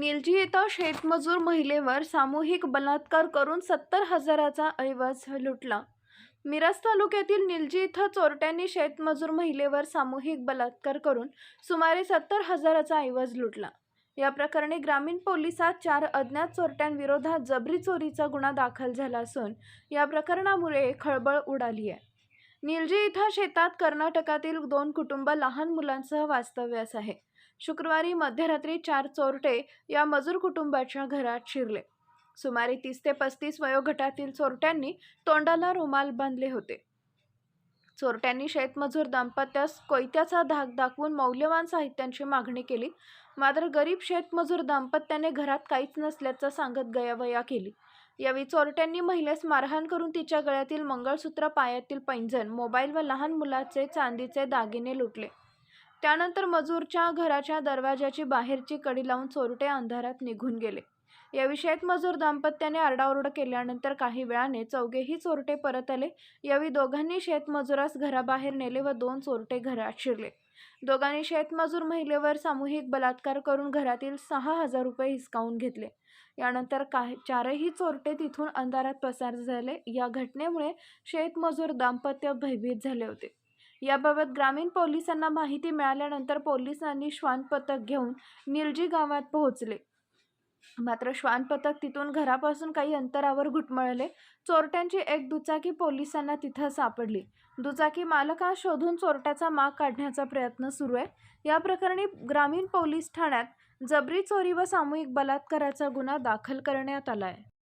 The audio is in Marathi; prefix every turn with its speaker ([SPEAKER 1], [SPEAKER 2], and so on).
[SPEAKER 1] निलजी येथे शेतमजूर महिलेवर सामूहिक बलात्कार करून सत्तर हजाराचा ऐवज लुटला. मिरज तालुक्यातील निलजी इथं चोरट्यांनी शेतमजूर महिलेवर सामूहिक बलात्कार करून सुमारे सत्तर हजाराचा ऐवज लुटला. या प्रकरणी ग्रामीण पोलिसात चार अज्ञात चोरट्यांविरोधात जबरी चोरीचा गुन्हा दाखल झाला असून या प्रकरणामुळे खळबळ उडाली आहे. निलजी इथं शेतात कर्नाटकातील दोन कुटुंब लहान मुलांसह वास्तव्यास आहे. शुक्रवारी मध्यरात्री चार चोरटे या मजूर कुटुंबाच्या घरात शिरले. सुमारे तीस ते पस्तीस वयोगटातील चोरट्यांनी तोंडाला रुमाल बांधले होते. चोरट्यांनी शेतमजूर दाम्पत्यास कोयत्याचा धाक दाखवून मौल्यवान साहित्यांची मागणी केली. मात्र गरीब शेतमजूर दाम्पत्याने घरात काहीच नसल्याचं सांगत गयावया केली. यावेळी चोरट्यांनी महिलेस मारहाण करून तिच्या गळ्यातील मंगळसूत्र पायातील पैंजण मोबाईल व लहान मुलाचे चांदीचे दागिने लुटले. त्यानंतर मजूरच्या घराच्या दरवाजाची बाहेरची कडी लावून चोरटे अंधारात निघून गेले. याविषयात मजूर दाम्पत्याने आरडाओरड केल्यानंतर काही वेळाने चौघेही चोरटे परत आले. यावेळी दोघांनी शेतमजुरास घराबाहेर नेले व दोन चोरटे घरात शिरले. दोघांनी शेतमजूर महिलेवर सामूहिक बलात्कार करून घरातील सहा हजार रुपये हिसकावून घेतले. यानंतर काही चारही चोरटे तिथून अंधारात पसार झाले. या घटनेमुळे शेतमजूर दाम्पत्य भयभीत झाले होते. याबाबत ग्रामीण पोलिसांना माहिती मिळाल्यानंतर पोलिसांनी श्वान पथक घेऊन निलजी गावात पोहोचले. मात्र श्वान पथक तिथून घरापासून काही अंतरावर घुटमळले. चोरट्यांची एक दुचाकी पोलिसांना तिथं सापडली. दुचाकी मालकास शोधून चोरट्याचा माग काढण्याचा प्रयत्न सुरू आहे. या प्रकरणी ग्रामीण पोलीस ठाण्यात जबरी चोरी व सामूहिक बलात्काराचा गुन्हा दाखल करण्यात आला आहे.